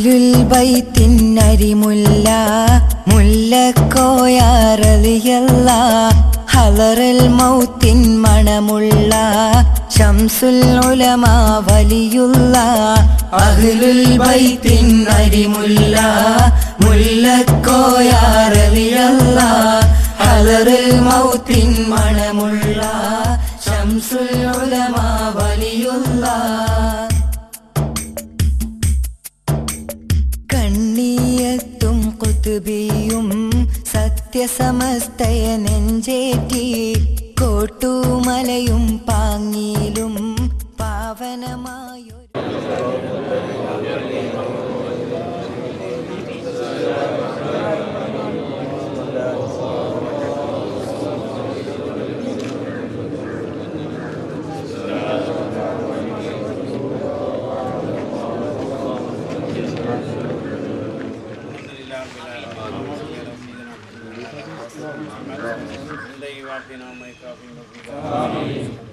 അഹിലുൽ ബൈത്തിന്നരിമുല്ല മുല്ലക്കോയാറലിയല്ല ഹലറൽ മൗത്തിൻ മണമുള്ള ഷംസുൽ ഉലമ വലിയുള്ള. അഹ്ലുൽ ബൈത്തിന്നരിമുല്ല മുല്ലക്കോയാറലിയല്ല ഹലറൽ മൗത്തിൻ മണമുള്ള ഷംസുൽ ഉലമ കണ്ണിയത്തും സത്യസമസ്തയ നെഞ്ചേറ്റി കോട്ടുമലയും പാങ്ങിയിലും പാവനമായൊരു ശംസുൽ ഉലമ വലിയുള്ള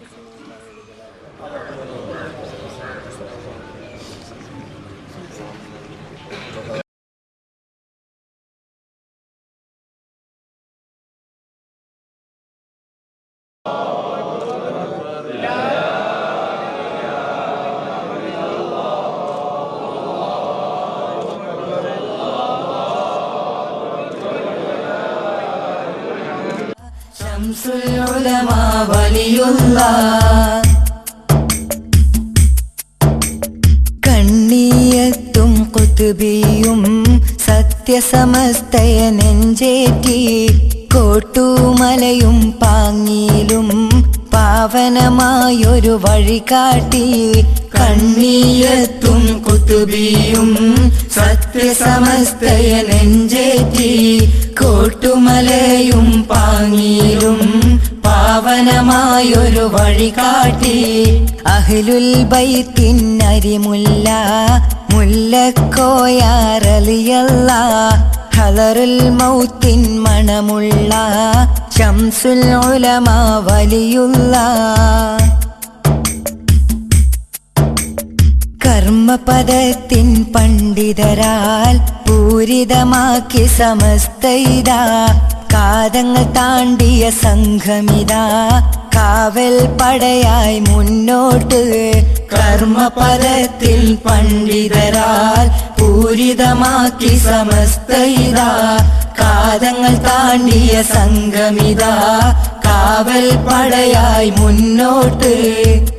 കണ്ണിയത്തും കൊത്തുബിയും സത്യസമസ്തയ നെഞ്ചേറ്റി കോട്ടുമലയും പാങ്ങിയിലും പാവനമായൊരു വഴി കാട്ടി കണ്ണീയത്തും കുത്തുബിയും സത്യസമസ്തയ നെഞ്ചേറ്റി കോട്ടുമലയും പാങ്ങീരും പാവനമായൊരു വഴി കാട്ടി. അഹ്ലുൽ ബൈത്തിന്നരിമുല്ല മുല്ലക്കോയാറലിയല്ല. ഹലറുൽ മൗത്തിൻ മണമുള്ള ശംസുൽ ഉലമ വലിയുള്ള. കർമ്മപദത്തിൻ പണ്ഡിതരാൽ പൂരിതമാക്കി സമസ്തയിതാ കാതങ്ങൾ താണ്ടിയ സംഘമിതാ കാവൽ പടയായി മുന്നോട്ട് കർമ്മപദത്തിൽ പണ്ഡിതരാൽ പൂരിതമാക്കി സമസ്തയിതാ കാതങ്ങൾ താണ്ടിയ സംഘമിതാ കാവൽ പടയായി മുന്നോട്ട്.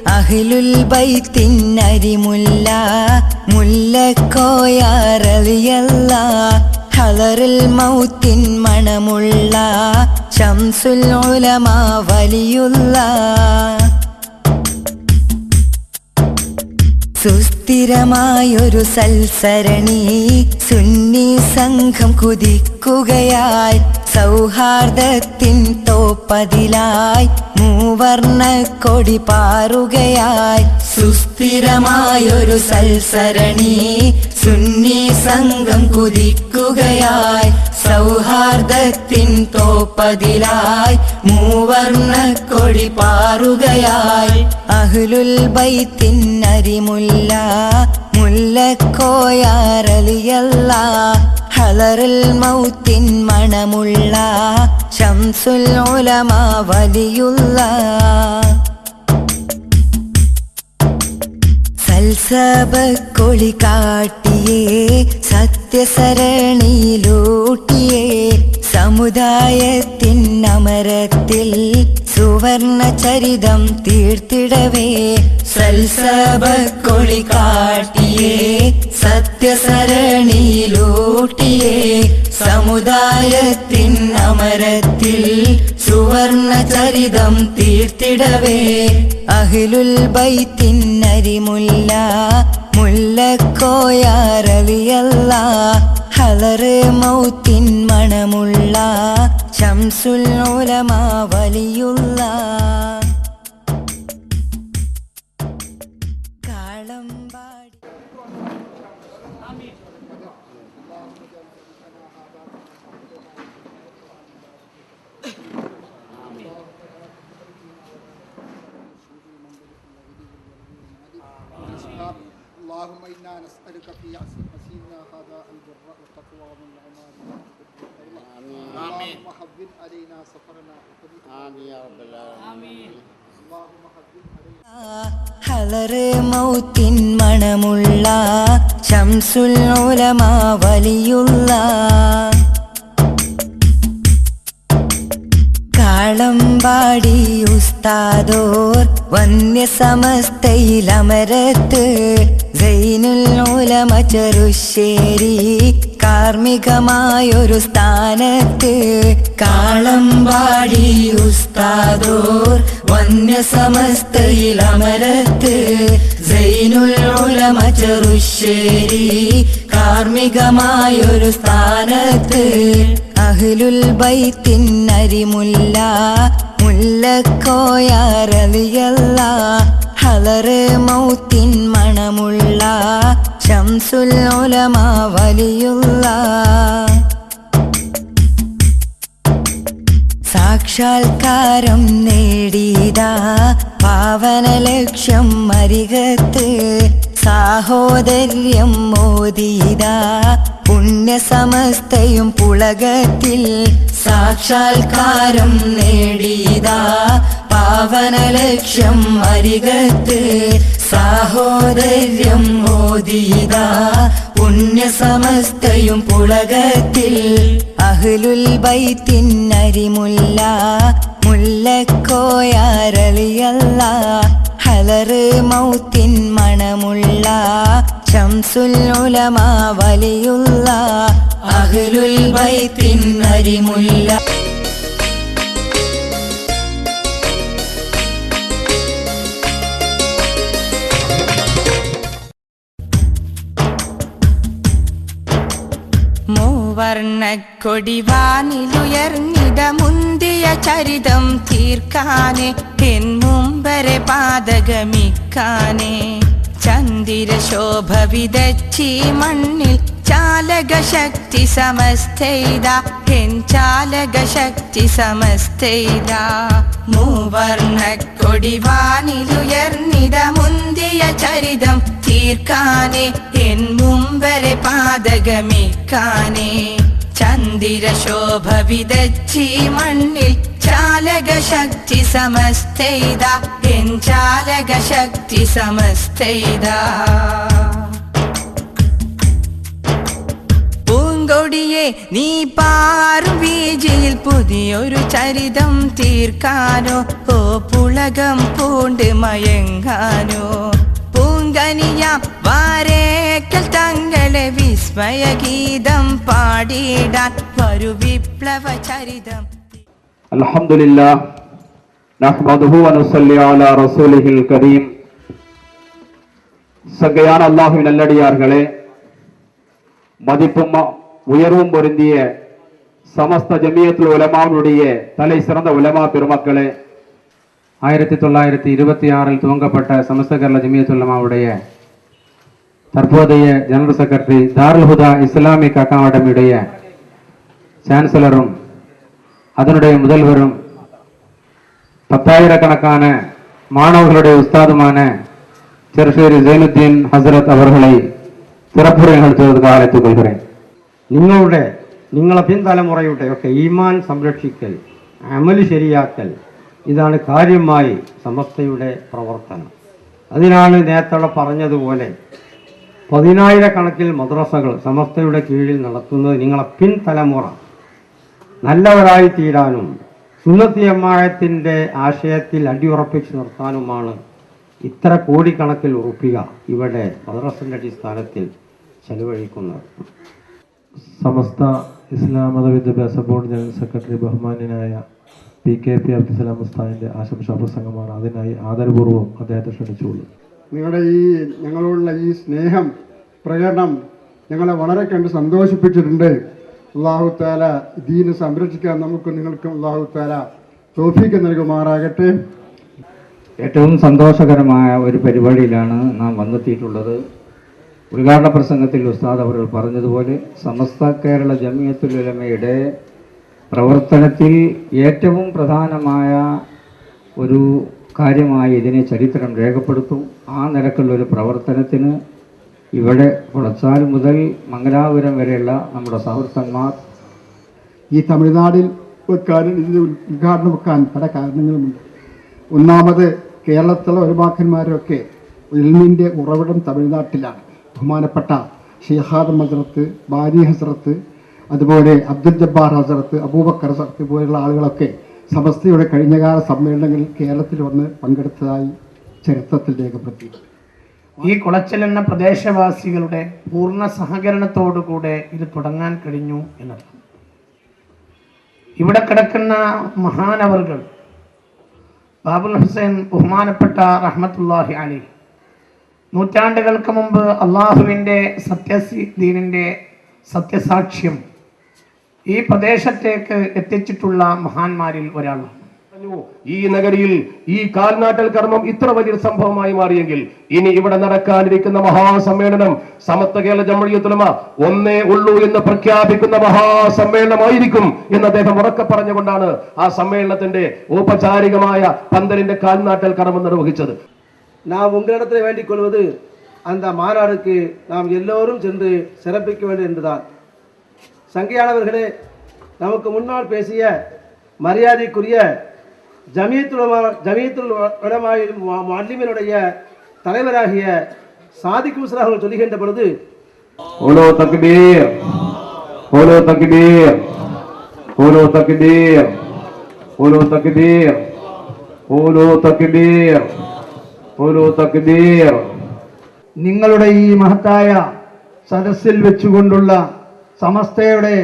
അഹിലുൽ ബൈത്തിന്നരിമുല്ല മുല്ലക്കോയാറലിയല്ല ഹലറിൽ മൗത്തിൻ മണമുള്ള ശംസുൽ ഉലമ വലിയുള്ള സുസ്ഥിരമായൊരു സൽസരണി. സുന്നി സംഘം കുതിക്കുകയായി. സൗഹാർദ്ദത്തിൻ തോപ്പതിലായി. മൂവർണ കൊടി പാറുകയായി. സുസ്ഥിരമായൊരു സൽസരണി. സുന്നി സംഘം കുതിക്കുകയായി. സൗഹാർദ്ദത്തിൻ തോപ്പതിലായി. മൂവർണ കൊടി പാറുകയായി. അഹ്ലുൽ ബൈത്തിന്നരിമുല്ല മുല്ലക്കോയാറലിയല്ല ഹലറിൽ മൗത്തിൻ മണമുള്ള ഷംസുൽ ഉലമ വലിയുള്ള കാട്ടിയേ സത്യസരണിയിലൂട്ടിയേ സമുദായത്തിൻ അമരത്തിൽ സുവർണ ചരിതം തീർത്തിടവേ. സൽസബക്കൊളി കാട്ടിയേ സത്യസരണിയിലൂട്ടിയേ. സമുദായത്തിൻ അമരത്തിൽ സുവർണ ചരിതം തീർത്തിടവേ. അഹിലുൽ ബൈത്തിന്നരിമുല്ല മുല്ലക്കോയാറലിയല്ല. ഹലറ് മൗത്തിൻ മണമുള്ള ഷംസുൽ ഉലമ വലിയുള്ള ഹലറ് മൗത്തിൻ മണമുള്ള ശംസുൽ ഉലമ വലിയുള്ള കാളമ്പാടി ഉസ്താദോർ വന്യ സമസ്തയിലമരത്ത് സൈനുൽ ഉലമ ചെറുശ്ശേരി കാർമ്മികമായൊരു സ്ഥാനത്ത് കാളമ്പാടി ഉസ്താദോർ വന്യ സമസ്തയിലമരത്ത് സൈനുൽ ചെറുശ്ശേരി കാർമ്മികമായൊരു സ്ഥാനത്ത് അഹ്ലുൽ ബൈത്തിൻ അരിമുല്ല മുല്ലക്കോയാറലിയല്ല ഹലറ് മൗത്തിൻ മണമുള്ള ഉലമ വലിയുള്ള സാക്ഷാത്കാരം നേടിയതാ പാവന ലക്ഷ്യം മരികത്ത് സാഹോദര്യം മോദിതാ പുണ്യസമസ്തയും പുളകത്തിൽ സാക്ഷാത്കാരം നേടിയതാ പാവന ലക്ഷ്യം മരികത്ത് സാഹോദര്യം പുണ്യ പുണ്യസമസ്തയും പുളകത്തിൽ. അഹ്ലുൽ ബൈത്തിൻ അരിമുല്ല. മുല്ലക്കോയാരളിയല്ല. ഹലറ് മൗത്തിൻ മണമുള്ള. ശംസുൽ ഉലമ വലിയുള്ള. അഹ്ലുൽ ബൈത്തിൻ അരിമുല്ല മൂവർണക്കൊടിവാനിലുയർന്നിട മുന്തിയ ചരിതം തീർക്കാനെ എൻ മുമ്പരെ പാതകമിക്കാനെ. ചന്ദ്രശോഭ വിതച്ചി മണ്ണിൽ ചാലകശക്തി സമസ്തൈത എൻ ചാലകശക്തി സമസ്തൈത മൂവർണക്കൊടിവാനിലുയർന്നിട മുന്തിയ ചരിതം തീർക്കാനെ എൻ മുമ്പരെ പാതകമിക്കാനെ ചന്ദിരശോഭ വിതച്ചി മണ്ണിൽ ചാലക ശക്തി സമസ്തൈത ചാലക ശക്തി സമസ്തൈത. പൂങ്കൊടിയെ നീ പാറും വീജിയിൽ പുതിയൊരു ചരിതം തീർക്കാനോ ഓ പുളകം പൂണ്ട് മയങ്ങാനോ. പൂങ്കനിയാം വാരേക്കൽ விஸ்மய கீதம் பாடிடான் வரு விப்ளவ சரிதம். الحمد لله نحمده ونصلي على رسوله الكريم சங்கையான அல்லாஹுவின் நல்லடியார்களே மதிப்பும் உயர்வும் பொருந்திய சமஸ்த ஜமியத்துல் உலமாவுடைய தலை சிறந்த உலமா பெருமக்களே ஆயிரத்தி தொள்ளாயிரத்தி இருபத்தி ஆறில் துவங்கப்பட்ட சமஸ்த கர்ல தற்போதைய general secretary Darul Huda Islamic ചാൻസലറും சான்சலரும் அதனுடைய முதல்வரும் பத்தாயிரக்கணக்கான மாணவர்களுடைய உஸ்தாதுமான ചെറുശ്ശേരി സൈനുദ്ദീൻ ഹസരത്ത് അവർകളെ തിറപ്പുറ നികഴ്ത്തുന്നത് ആലത്തുകൊള്ളുകയാണ് നിങ്ങളുടെ നിങ്ങളെ പിൻതലമുറയുടെ ഒക്കെ ഈമാൻ സംരക്ഷിക്കൽ അമൽ ശരിയാക്കൽ ഇതാണ് കാര്യമായി സമസ്തയുടെ പ്രവർത്തനം. അതിനാണ് നേരത്തെ പറഞ്ഞതുപോലെ പതിനായിരക്കണക്കിൽ മദ്രസകൾ സമസ്തയുടെ കീഴിൽ നടത്തുന്നത് നിങ്ങളെ പിൻതലമുറ. നല്ലവരായി തീരാനും സുന്നത്തി അമ്മായത്തിന്റെ ആശയത്തിൽ അടിയുറപ്പിച്ച് നിർത്താനുമാണ് ഇത്ര കോടിക്കണക്കിൽ ഉറപ്പിക ഇവിടെ മദ്രസന്റെ അടിസ്ഥാനത്തിൽ ചെലവഴിക്കുന്നത്. സമസ്ത ഇസ്ലാം മത വിദ്യാഭ്യാസ ബോർഡ് ജനറൽ സെക്രട്ടറി ബഹുമാന്യനായ പി കെ പി അബ്ദുസലാം ഉസ്താദിന്റെ ആശംസാ പ്രസംഗമാണ് അതിനായി ആദരപൂർവം അദ്ദേഹത്തെ ക്ഷണിച്ചുകൊള്ളു നിങ്ങളുടെ ഈ ഞങ്ങളോടുള്ള ഈ സ്നേഹം പ്രകടനം ഞങ്ങളെ വളരെ കണ്ട് സന്തോഷിപ്പിച്ചിട്ടുണ്ട്. അള്ളാഹു താല ദീന് സംരക്ഷിക്കാൻ നമുക്ക് നിങ്ങൾക്കും അള്ളാഹു താല തോഫിക്ക് നൽകുമാറാകട്ടെ. ഏറ്റവും സന്തോഷകരമായ ഒരു പരിപാടിയിലാണ് നാം വന്നെത്തിയിട്ടുള്ളത്. ഉദ്ഘാടന പ്രസംഗത്തിൽ ഉസ്താദ് അവർ പറഞ്ഞതുപോലെ സമസ്ത കേരള ജമിയത്തുലമയുടെ പ്രവർത്തനത്തിൽ ഏറ്റവും പ്രധാനമായ ഒരു കാര്യമായി ഇതിനെ ചരിത്രം രേഖപ്പെടുത്തും. ആ നിരക്കുള്ള ഒരു പ്രവർത്തനത്തിന് ഇവിടെ കുളച്ചാൽ മുതൽ മംഗലാപുരം വരെയുള്ള നമ്മുടെ സൗഹൃദന്മാർ ഈ തമിഴ്നാടിൽ വെക്കാനും ഇതിന് ഉദ്ഘാടനം വെക്കാൻ പല കാരണങ്ങളുമുണ്ട്. ഒന്നാമത് കേരളത്തിലെ ഒരുമാക്കന്മാരൊക്കെ ഇൽമിന്റെ ഉറവിടം തമിഴ്നാട്ടിലാണ്. ബഹുമാനപ്പെട്ട ഷിഹാദ് ഹസ്രത്ത് ബാരി ഹസ്രത്ത് അതുപോലെ അബ്ദുൽ ജബ്ബാർ ഹസ്രത്ത് അബൂബക്കർ ഹസ്രത്ത് പോലെയുള്ള ആളുകളൊക്കെ സമസ്തയുടെ കഴിഞ്ഞകാല സമ്മേളനങ്ങളിൽ കേരളത്തിൽ വന്ന് പങ്കെടുത്തതായി ചരിത്രത്തിൽ രേഖപ്പെടുത്തി ഈ കുളച്ചൽ എന്ന പ്രദേശവാസികളുടെ പൂർണ സഹകരണത്തോടുകൂടെ ഇത് തുടങ്ങാൻ കഴിഞ്ഞു എന്നതാണ്. ഇവിടെ കിടക്കുന്ന മഹാനവറുകൾ ബാബുൽ ഹുസൈൻ ബഹുമാനപ്പെട്ട റഹ്മത്തുല്ലാഹി അലി. നൂറ്റാണ്ടുകൾക്ക് മുമ്പ് അള്ളാഹുവിന്റെ സത്യസി ദീനിന്റെ സത്യസാക്ഷ്യം ഈ പ്രദേശത്തേക്ക് എത്തിച്ചിട്ടുള്ള മഹാന്മാരിൽ ഒരാളാണ് പറഞ്ഞു, ഈ നഗരിയിൽ ഈ കാൽനാട്ടൽ കർമ്മം ഇത്ര വലിയൊരു സംഭവമായി മാറിയെങ്കിൽ ഇനി ഇവിടെ നടക്കാനിരിക്കുന്ന മഹാസമ്മേളനം സമത്വ കേരള ജമ്മഴിയത്തുലമ ഒന്നേ ഉള്ളൂ എന്ന് പ്രഖ്യാപിക്കുന്ന മഹാസമ്മേളനമായിരിക്കും എന്ന് അദ്ദേഹം ഉറക്കെ പറഞ്ഞുകൊണ്ടാണ് ആ സമ്മേളനത്തിന്റെ ഔപചാരികമായ പന്തലിന്റെ കാൽനാട്ടൽ കർമ്മം നിർവഹിച്ചത് நாம் உங்களிடத்தில் வேண்டிக் கொள்வது அந்த மாநாடுக்கு நாம் எல்லோரும் சென்று சிறப்பிக்க வேண்டும் என்றுதான் சங்கையானவர்களே நமக்கு முன்னால் பேசிய மரியாதைக்குரிய ஜமியத்துலமா ஜமியத்துல் உலமாயில் மல்லிமினுடைய தலைவராகிய சாதிக் மிஸ்ரா அவர்கள் சொல்லுகின்ற பொழுது ஓலோ தக்பீர் ஓலோ தக்பீர் ஓலோ தக்பீர் ஓலோ தக்பீர் ഓരോ തക്ബീർ ഓരോ തക്ബീർ നിങ്ങളുടെ ഈ മഹത്തായ സദസ്സിൽ സമസ്തയുടെ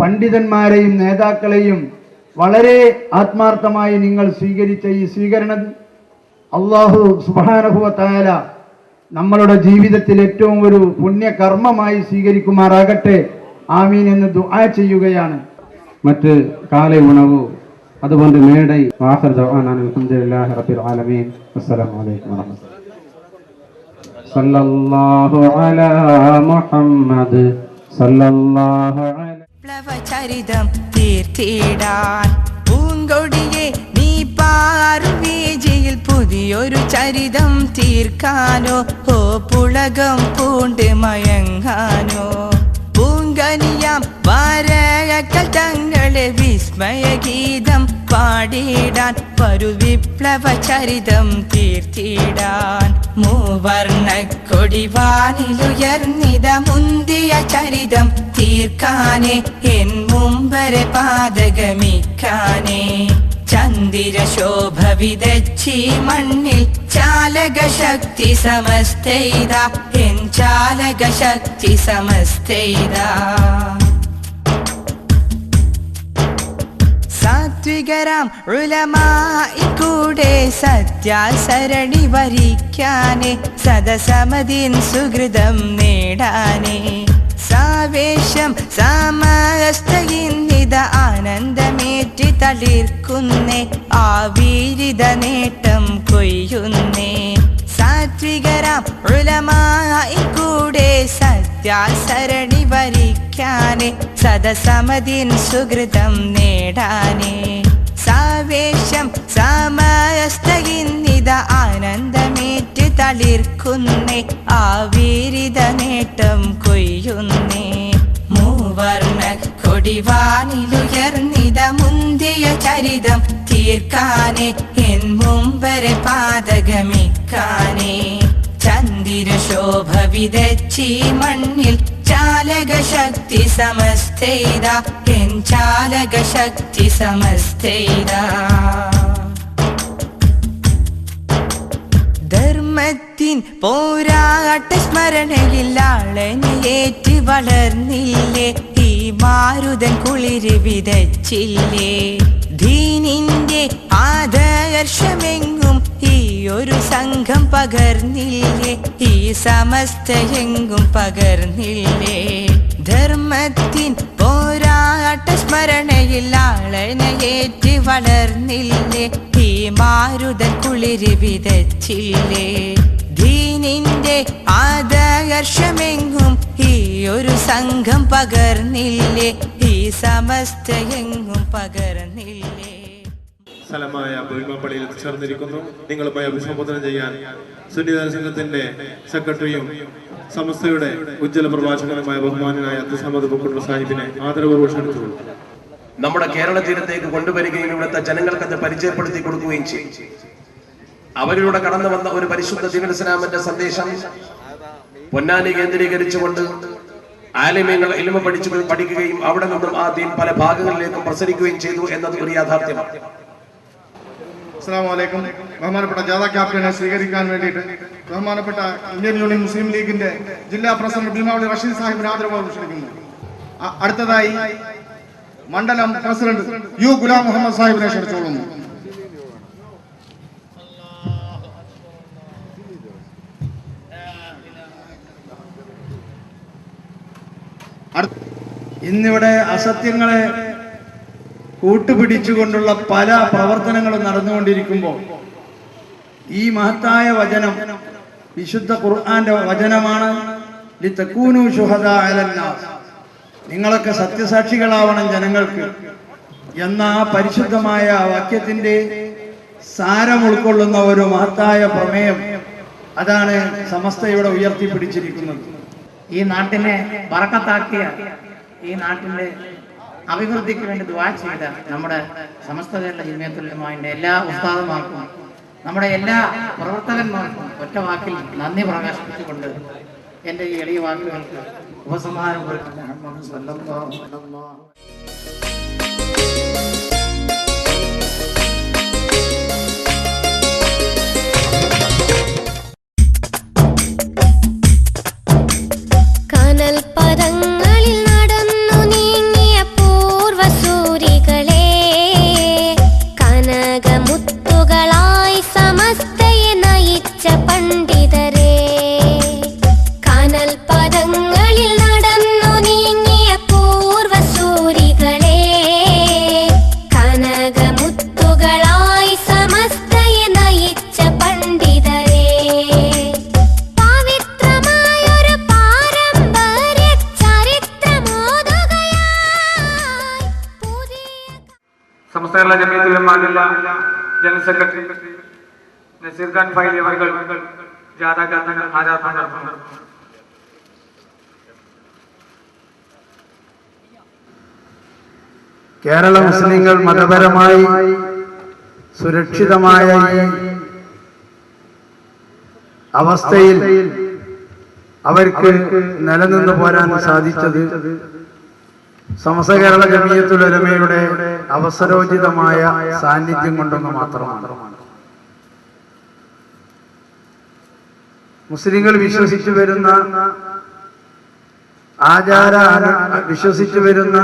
പണ്ഡിതന്മാരെയും നേതാക്കളെയും വളരെ ആത്മാർത്ഥമായി നിങ്ങൾ സ്വീകരിച്ച ഈ സ്വീകരണം അള്ളാഹു സുബാനുഭവത്തായ നമ്മളുടെ ജീവിതത്തിൽ ഏറ്റവും ഒരു പുണ്യകർമ്മമായി സ്വീകരിക്കുമാറാകട്ടെ. ആമീൻ എന്ന് ദുആ ചെയ്യുകയാണ്. മറ്റ് കാല ഉണവ് അതുപോലെ മേടൈ വാഹർ ജവാനാണ് റബ്ബിൽ ആലമീൻ. അസ്സലാമു അലൈക്കും സല്ലല്ലാഹു അലാ മുഹമ്മദ് പ്ലവചരിതം തീർത്തിടാൻ പൂങ്കൊടിയെ നീ പാറും പുതിയൊരു ചരിതം തീർക്കാനോ ഓ പുളകം പൂണ്ട് മയങ്ങാനോ. പൂങ്കനിയാം വാരയക്കൽ തങ്ങളെ വിസ്മയഗീതം പാടിടാൻ ഒരു വിപ്ലവ ചരിതം തീർത്തിടാൻ. മൂവർണ കൊടിവാനിലുയർന്നിത മുന്തിയ ചരിതം തീർക്കാനേ എൻ മുമ്പരെ പാതകമിക്കാനേ. ചന്ദിര ശോഭ വിതച്ചി മണ്ണിൽ ചാലക ശക്തി സമസ്തൈത എൻ ചാലക ശക്തി സമസ്തൈത സാത്വികരാം ഉലമായി കൂടെ സത്യാസരണി വരിക്കാനേ സദസമതിൻ സുഹൃതം നേടാനേ. സാവേശം സമസ്തയിന്നിത ആനന്ദമേറ്റി തളിർക്കുന്നേ ആ വീരിത നേട്ടം കൊയ്യുന്നേ. സാത്വികരാം ഉലമായി സത്യാസരണി വരിക്കാനേ സദസമതിൻ സുഹൃതം നേടാനേ. സാവേശം സമസ്തയിന്നിത ആനന്ദമേറ്റ് തളിർക്കുന്നേ ആ വീരിത നേട്ടം കൊയ്യുന്നേ. മൂവർണ കൊടിവാനിലുയർന്നിത മുന്തിയ ചരിതം തീർക്കാനേ എൻ മുമ്പരെ പാതകമിക്കാനേ. ചന്ദിര ശോഭ വിതച്ചി മണ്ണിൽ ചാലക ശക്തി സമസ്തൈത. എൻ ചാലക ശക്തി സമസ്തൈത. ധർമ്മത്തിൻ പോരാട്ട സ്മരണയിൽ ആളനേറ്റ് വളർന്നില്ലേ. ഈ മാരുതൻ കുളിര് വിതച്ചില്ലേ. ദീനിന്റെ ആദർശമെങ്ങും ഒരു സംഘം പകർന്നില്ലേ? ഈ സമസ്തയെങ്ങും പകർന്നില്ലേ? ധർമ്മത്തിൻ പോരാട്ട സ്മരണയിൽ വളർന്നില്ലേ? ഈ മാരുത കുളിരി വിതച്ചില്ലേ? ദീനിന്റെ ആദർശമെങ്ങും ഈ ഒരു സംഘം പകർന്നില്ലേ? ഈ സമസ്തയെങ്ങും പകർന്നില്ലേ? സ്ഥലമായ ബോയിമപ്പള്ളിയിൽ ചേർന്നിരിക്കുന്നു. നിങ്ങളുമായി അഭിസംബോധന ചെയ്യാൻ സുന്നിധാന സംഘത്തിന്റെ സെക്രട്ടറിയും സമസ്തയുടെ ഉജ്ജ്വല പ്രഭാഷകനുമായ ബഹുമാനായ അബ്ദുസമദ് ബുക്കുള്ള സാഹിബിനെ ആദരപൂർവം നമ്മുടെ കേരള തീരത്തേക്ക് കൊണ്ടുവരികയും ഇവിടുത്തെ ജനങ്ങൾക്ക് അത് പരിചയപ്പെടുത്തി കൊടുക്കുകയും ചെയ്യും. അവരിലൂടെ കടന്നു വന്ന ഒരു പരിശുദ്ധ ദീൻ സന്ദേശം പൊന്നാനി കേന്ദ്രീകരിച്ചുകൊണ്ട് ആലിമ്യങ്ങൾ ഇൽമ പഠിച്ചു പഠിക്കുകയും അവിടെ നിന്നും ആ ദീൻ പല ഭാഗങ്ങളിലേക്കും പ്രസരിക്കുകയും ചെയ്തു എന്നത് ഒരു യാഥാർത്ഥ്യമാണ്. അസ്സാം വലൈക്കും ബഹുമാനപ്പെട്ട ജാഥ ക്യാപ്റ്റനെ സ്വീകരിക്കാൻ വേണ്ടിയിട്ട് ബഹുമാനപ്പെട്ട ഇന്ത്യൻ യൂണിയൻ മുസ്ലിം ലീഗിന്റെ ജില്ലാ പ്രസിഡന്റ് ഭീമാവളി റഷീദ് സാഹിബിന് അ- അടുത്തതായി മണ്ഡലം പ്രസിഡന്റ് യു ഗുലാം മുഹമ്മദ് സാഹിബിനെ ക്ഷണിച്ചോളുന്നു. ഇന്നിവിടെ അസത്യങ്ങളെ കൂട്ടുപിടിച്ചുകൊണ്ടുള്ള പല പ്രവർത്തനങ്ങളും നടന്നുകൊണ്ടിരിക്കുമ്പോൾ ഈ മഹത്തായ വചനം വിശുദ്ധ ഖുർആന്റെ വചനമാണ്. നിങ്ങളൊക്കെ സത്യസാക്ഷികളാവണം ജനങ്ങൾക്ക്. എന്ന ആ പരിശുദ്ധമായ വാക്യത്തിന്റെ സാരം ഉൾക്കൊള്ളുന്ന ഒരു മഹത്തായ പ്രമേയം അതാണ് സമസ്ത ഇവിടെ ഉയർത്തിപ്പിടിച്ചിരിക്കുന്നത്. ഈ നാട്ടിനെ വറക്കത്താക്കിയ ഈ നാട്ടിന്റെ അഭിവൃദ്ധിക്ക് വേണ്ടി ദുവാ ചെയ്ത നമ്മുടെ സമസ്ത കേരള ജിമ്മയത്തുലമാന്റെ എല്ലാ ഉസ്താദന്മാർക്കും നമ്മുടെ എല്ലാ പ്രവർത്തകന്മാർക്കും ഒറ്റ വാക്കിൽ നന്ദി പ്രകാശിപ്പിച്ചുകൊണ്ട് എന്റെ ഈ എളിയ വാക്കുകൾക്ക് ഉപസംഹാരം കൊടുക്കുന്ന ജമീയത്തുലമാനുള്ള ജനറൽ സെക്രട്ടറി നസീർ ഖാൻ ഫൈലി അവർ ജാഥാ ആരാധന നടത്തുന്നു. കേരള മുസ്ലിങ്ങൾ മതപരമായി സുരക്ഷിതമായ ഈ അവസ്ഥയിൽ അവർക്ക് നിലനിന്ന് പോരാൻ സാധിച്ചത് സമസ്ത കേരള ജമീയത്തുലമയുടെ അവസരോചിതമായ സാന്നിധ്യം കൊണ്ടൊന്ന് മാത്രമാണ്. മുസ്ലിങ്ങൾ വിശ്വസിച്ചു വരുന്ന ആചാര വിശ്വസിച്ചു വരുന്ന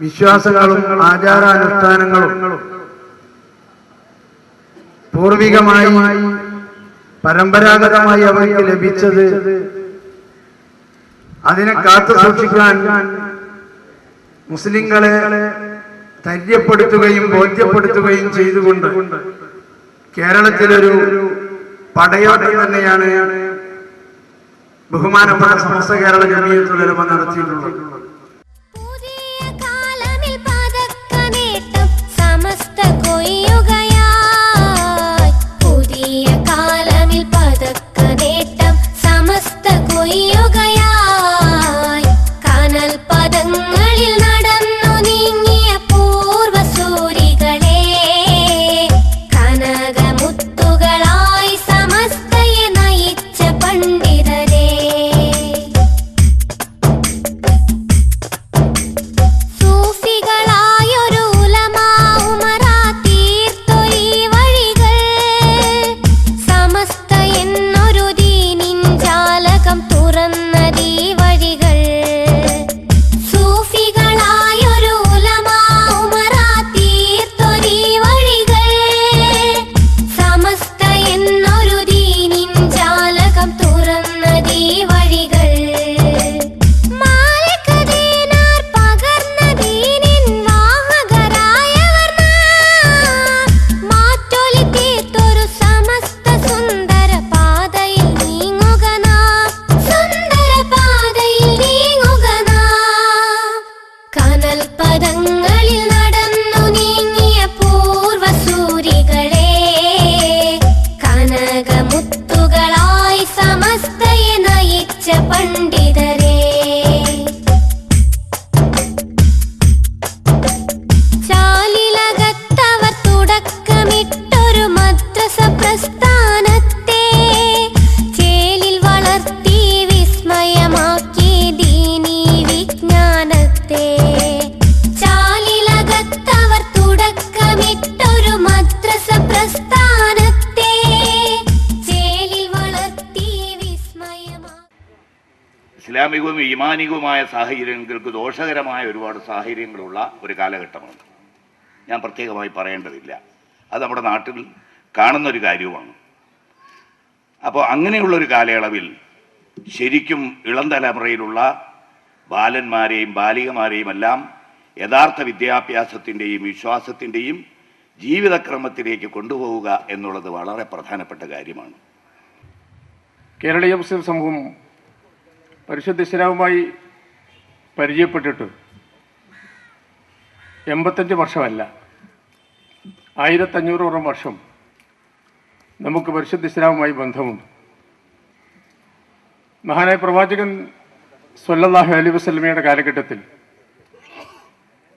വിശ്വാസങ്ങളും ആചാരാനുഷ്ഠാനങ്ങളും പൂർവികമായി പരമ്പരാഗതമായി അവർക്ക് ലഭിച്ചത് അതിനെ കാത്തു സൂക്ഷിക്കാൻ മുസ്ലിങ്ങളെ ധൈര്യപ്പെടുത്തുകയും ബോധ്യപ്പെടുത്തുകയും ചെയ്തുകൊണ്ട് കേരളത്തിലൊരു പടയോട്ടം തന്നെയാണ് ബഹുമാനപ്പെട്ട സമസ്ത കേരള ജമീയത്തുലമ നടത്തിയിട്ടുള്ളത്. പുതിയ കാലമിൽ പതക്ക നേട്ടം സമസ്ത കൊയ്യുകയായി ಸಮಸ್ತಯನ ಇಚ್ಛ ಪಂಡಿದರೆ ഇസ്ലാമികവും ഈമാനികവുമായ സാഹചര്യങ്ങൾക്ക് ദോഷകരമായ ഒരുപാട് സാഹചര്യങ്ങളുള്ള ഒരു കാലഘട്ടമാണ്. ഞാൻ പ്രത്യേകമായി പറയേണ്ടതില്ല. അത് നമ്മുടെ നാട്ടിൽ കാണുന്നൊരു കാര്യവുമാണ്. അപ്പോൾ അങ്ങനെയുള്ളൊരു കാലയളവിൽ ശരിക്കും ഇളം തലമുറയിലുള്ള ബാലന്മാരെയും ബാലികമാരെയും എല്ലാം യഥാർത്ഥ വിദ്യാഭ്യാസത്തിന്റെയും വിശ്വാസത്തിന്റെയും ജീവിതക്രമത്തിലേക്ക് കൊണ്ടുപോവുക എന്നുള്ളത് വളരെ പ്രധാനപ്പെട്ട കാര്യമാണ്. കേരളീയ മുസ്ലിം സമൂഹം പരിശുദ്ധ ഇസ്ലാമുമായി പരിചയപ്പെട്ടിട്ട് എൺപത്തഞ്ച് വർഷമല്ല ആയിരത്തഞ്ഞൂറോളം വർഷം നമുക്ക് പരിശുദ്ധ ഇസ്ലാമുമായി ബന്ധമുണ്ട്. മഹാനായ പ്രവാചകൻ സൊല്ലാഹു അലൈഹി വസല്ലമയുടെ കാലഘട്ടത്തിൽ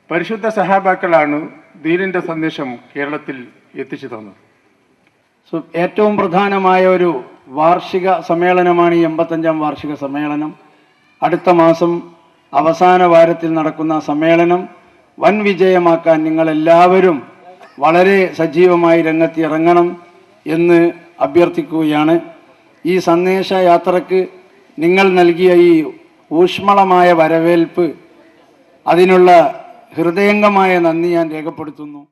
പരിശുദ്ധ സഹാബാക്കളാണ് ദീനിന്റെ സന്ദേശം കേരളത്തിൽ എത്തിച്ചു തന്നത്. ഏറ്റവും പ്രധാനമായ ഒരു വാർഷിക സമ്മേളനമാണ് ഈ എൺപത്തഞ്ചാം വാർഷിക സമ്മേളനം. അടുത്ത മാസം അവസാന വാരത്തിൽ നടക്കുന്ന സമ്മേളനം വൻ വിജയമാക്കാൻ നിങ്ങളെല്ലാവരും വളരെ സജീവമായി രംഗത്തിറങ്ങണം എന്ന് അഭ്യർത്ഥിക്കുകയാണ്. ഈ സന്ദേശ യാത്രയ്ക്ക് നിങ്ങൾ നൽകിയ ഈ ഊഷ്മളമായ വരവേൽപ്പ് അതിനുള്ള ഹൃദയംഗമായ നന്ദി ഞാൻ രേഖപ്പെടുത്തുന്നു.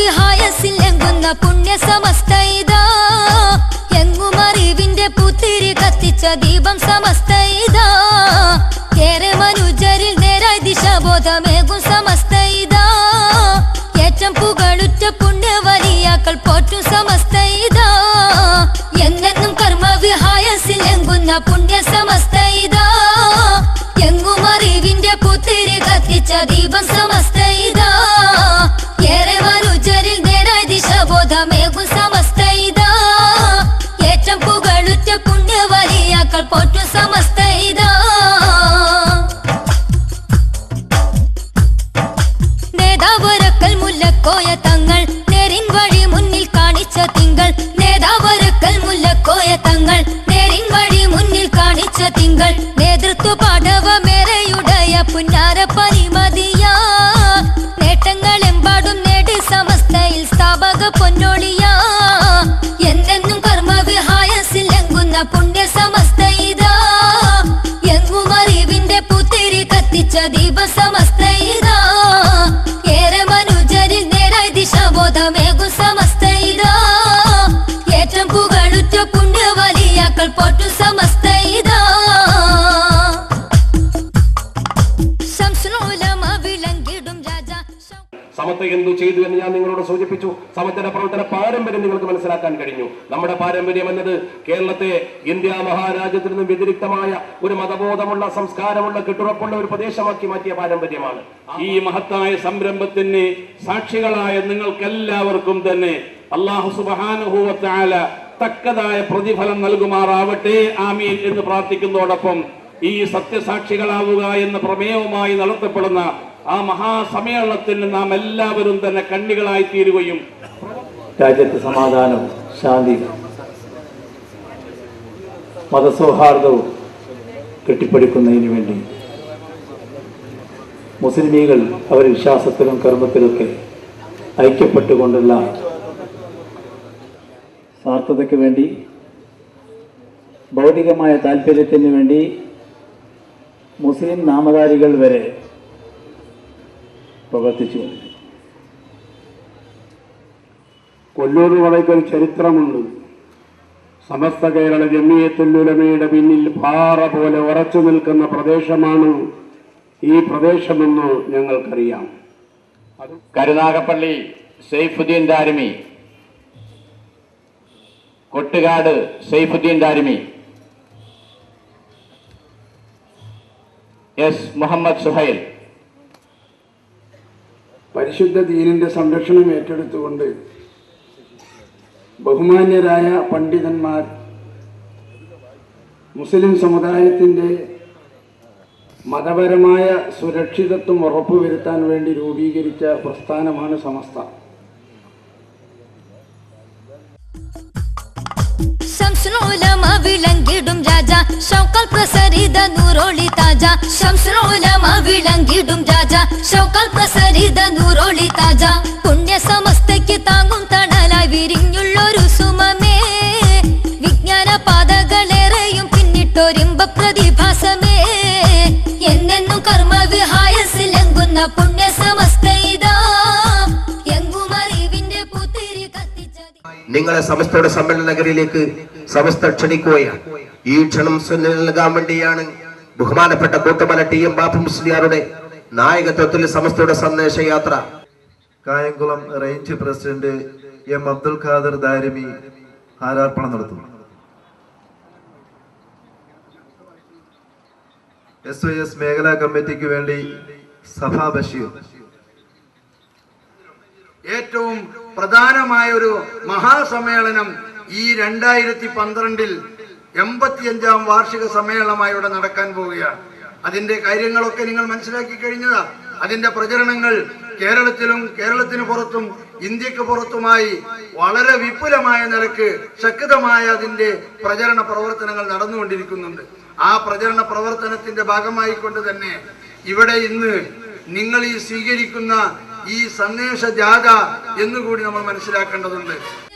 കർമ്മവിഹായസിൽ എങ്കുന്ന പുണ്യ സമസ്ത ഇതാ. എങ്ങും അറിവിന്റെ പുത്തിരി കത്തിച്ച ദീപം സമസ്ത ഇതാ. ഏറെ മനുജരിൽ നേരായി ദിശബോധമേകും സമസ്ത ഇതാ. ഏറ്റം പുകളുറ്റ പുണ്യ വലിയാക്കൾ പോറ്റും സമസ്ത ഇതാ. എന്നെന്നും കർമ്മവിഹായസിൽ എങ്കുന്ന പുണ്യ സമസ്ത ഇതാ. എങ്ങും അറിവിന്റെ പുത്തിരി കത്തിച്ച ദീപം സമസ്ത വലിയാക്കൾ പോറ്റും സമസ്ത ഇതാ നേതാവരക്കൽ മുല്ലക്കോയ തങ്ങൾ നേരിൻ വഴി മുന്നിൽ കാണിച്ച തിങ്കൾ നേതാവരക്കൽ മുല്ലക്കോയ തങ്ങൾ നേരിൻ വഴി മുന്നിൽ കാണിച്ച തിങ്കൾ നിങ്ങളോട് സമുദ്ര പ്രവർത്തന പാരമ്പര്യം നിങ്ങൾക്ക് മനസ്സിലാക്കാൻ കഴിഞ്ഞു. നമ്മുടെ പാരമ്പര്യം എന്നത് കേരളത്തെ ഇന്ത്യ മഹാരാജ്യത്തിൽ നിന്നും വ്യതിരിക്തമായ ഒരു മതബോധമുള്ള സംസ്കാരമുള്ള കെട്ടുറപ്പുള്ള ഒരു പ്രദേശമാക്കി മാറ്റിയ പാരമ്പര്യമാണ്. ഈ മഹത്തായ സംരംഭത്തിന് സാക്ഷികളായ നിങ്ങൾക്കെല്ലാവർക്കും തന്നെ അള്ളാഹു സുബാനുഭൂവത്താല തക്കതായ പ്രതിഫലം നൽകുമാറാവട്ടെ. ആമീൻ എന്ന് പ്രാർത്ഥിക്കുന്നതോടൊപ്പം ഈ സത്യസാക്ഷികളാവുക എന്ന പ്രമേയവുമായി നടത്തപ്പെടുന്ന ആ മഹാസമ്മേളനത്തിന് നാം എല്ലാവരും തന്നെ കണ്ണികളായി തീരുകയും രാജ്യത്ത് സമാധാനം ശാന്തി മതസൗഹാർദ്ദവും കെട്ടിപ്പടുക്കുന്നതിന് വേണ്ടി മുസ്ലിമീകൾ അവർ വിശ്വാസത്തിലും കർമ്മത്തിലൊക്കെ ഐക്യപ്പെട്ടുകൊണ്ടുള്ള സ്വാർത്ഥതയ്ക്ക് വേണ്ടി ഭൗതികമായ താല്പര്യത്തിന് വേണ്ടി മുസ്ലിം നാമധാരികൾ വരെ പ്രവർത്തിച്ചുകൊണ്ടിരിക്കുന്നു കൊല്ലൂർ വളയ്ക്കൊരു ചരിത്രമുണ്ട്. സമസ്ത കേരള ജമിയത്തുല്ലുലമയുടെ പിന്നിൽ പാറ പോലെ ഉറച്ചു നിൽക്കുന്ന പ്രദേശമാണ് ഈ പ്രദേശമെന്ന് ഞങ്ങൾക്കറിയാം. കരുനാഗപ്പള്ളി സെയ്ഫുദ്ദീൻ ദാരിമി കൊട്ടുകാട് സെയ്ഫുദ്ദീൻ ദാരിമി എസ് മുഹമ്മദ് സുഹൈൽ പരിശുദ്ധ ദീനിന്റെ സംരക്ഷണം ഏറ്റെടുത്തുകൊണ്ട് ബഹുമാന്യരായ പണ്ഡിതന്മാർ മുസ്ലിം സമുദായത്തിന്റെ മതപരമായ സുരക്ഷിതത്വം ഉറപ്പുവരുത്താൻ വേണ്ടി രൂപീകരിച്ച പ്രസ്ഥാനമാണ് സമസ്ത. ശംസുലമ വിളങ്കിടും രാജ ശൗക്കൽ പ്രസരിത നൂറോളി താജ. ശംസുലമ വിളങ്കിടും രാജ ഷൗക്കൽ താജ. താങ്ങും തണലായി സുമമേ. പ്രതിഭാസമേ. എന്നെന്നും നിങ്ങളെ സമസ്തയുടെ സമ്മേളന നഗരിയിലേക്ക് സമസ്ത ക്ഷണിക്കുകയാണ്. ഈ ക്ഷണം നൽകാൻ വേണ്ടിയാണ് ബഹുമാനപ്പെട്ട കൂട്ടമല ടി എം ബാബു മുസ്ലിയാരുടെ നായകത്വത്തിൽ സമസ്തയുടെ സന്ദേശയാത്ര. Kayamkulam range president M Abdul Khader Darimi ഹാരാർപ്പണം നടത്തുന്നു. എസ് ഒ എസ് മേഖലാ കമ്മിറ്റിക്ക് വേണ്ടി സഫാ ബഷീർ. ഏറ്റവും പ്രധാനമായ ഒരു മഹാസമ്മേളനം ഈ രണ്ടായിരത്തി പന്ത്രണ്ടിൽ എൺപത്തിയഞ്ചാം വാർഷിക സമ്മേളനമായി ഇവിടെ നടക്കാൻ പോവുകയാണ്. അതിന്റെ കാര്യങ്ങളൊക്കെ നിങ്ങൾ മനസ്സിലാക്കി കഴിഞ്ഞതാ. അതിന്റെ പ്രചരണങ്ങൾ കേരളത്തിലും കേരളത്തിന് പുറത്തും ഇന്ത്യയ്ക്ക് പുറത്തുമായി വളരെ വിപുലമായ നിലയ്ക്ക് ശക്തമായ അതിന്റെ പ്രചരണ പ്രവർത്തനങ്ങൾ നടന്നുകൊണ്ടിരിക്കുന്നുണ്ട്. ആ പ്രചരണ പ്രവർത്തനത്തിന്റെ ഭാഗമായി കൊണ്ട് തന്നെ ഇവിടെ ഇന്ന് നിങ്ങൾ ഈ സ്വീകരിക്കുന്ന ഈ സന്ദേശ ജാഥ എന്നുകൂടി നമ്മൾ മനസ്സിലാക്കേണ്ടതുണ്ട്.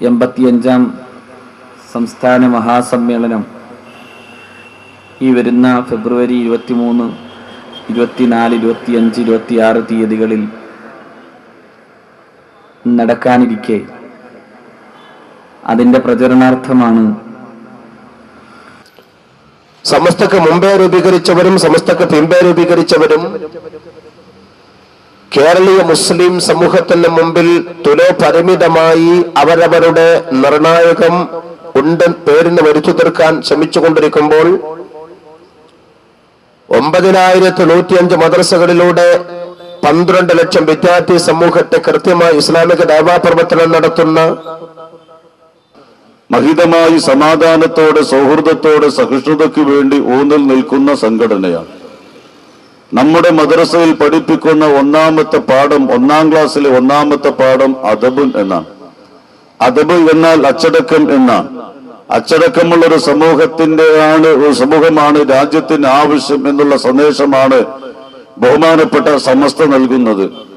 എൺപത്തിയഞ്ചാം സംസ്ഥാന മഹാസമ്മേളനം ഈ വരുന്ന ഫെബ്രുവരി ഇരുപത്തിമൂന്ന് ഇരുപത്തിനാല് ഇരുപത്തിയഞ്ച് ഇരുപത്തിയാറ് തീയതികളിൽ നടക്കാനിരിക്കെ. അതിന്റെ പ്രചരണാർത്ഥമാണ് സമസ്തക്ക് മുമ്പേ രൂപീകരിച്ചവരും സമസ്തക്ക് പിമ്പേ രൂപീകരിച്ചവരും കേരളീയ മുസ്ലിം സമൂഹത്തിന് മുമ്പിൽ തുലോപരിമിതമായി അവരവരുടെ നിർണായകം ഉണ്ട് പേരിന് വരുത്തി തീർക്കാൻ ശ്രമിച്ചുകൊണ്ടിരിക്കുമ്പോൾ ഒമ്പതിനായിരത്തി നൂറ്റിയഞ്ച് മദ്രസകളിലൂടെ പന്ത്രണ്ട് ലക്ഷം വിദ്യാർത്ഥി സമൂഹത്തെ കൃത്യമായി ഇസ്ലാമിക ദൈവാപ്രവർത്തനം നടത്തുന്ന മഹിതമായി സമാധാനത്തോടെ സൗഹൃദത്തോടെ സഹിഷ്ണുതയ്ക്ക് വേണ്ടി ഊന്നൽ നിൽക്കുന്ന സംഘടനയാണ്. നമ്മുടെ മദ്രസയിൽ പഠിപ്പിക്കുന്ന ഒന്നാമത്തെ പാഠം ഒന്നാം ക്ലാസ്സിലെ ഒന്നാമത്തെ പാഠം അദബുൻ എന്നാണ്. അദബ് എന്നാൽ അച്ചടക്കം എന്നാണ്. അച്ചടക്കമുള്ള ഒരു സമൂഹത്തിന്റെ ആണ് ഒരു സമൂഹമാണ് രാജ്യത്തിന് ആവശ്യം എന്നുള്ള സന്ദേശമാണ് ബഹുമാനപ്പെട്ട സമസ്ത നൽകുന്നത്.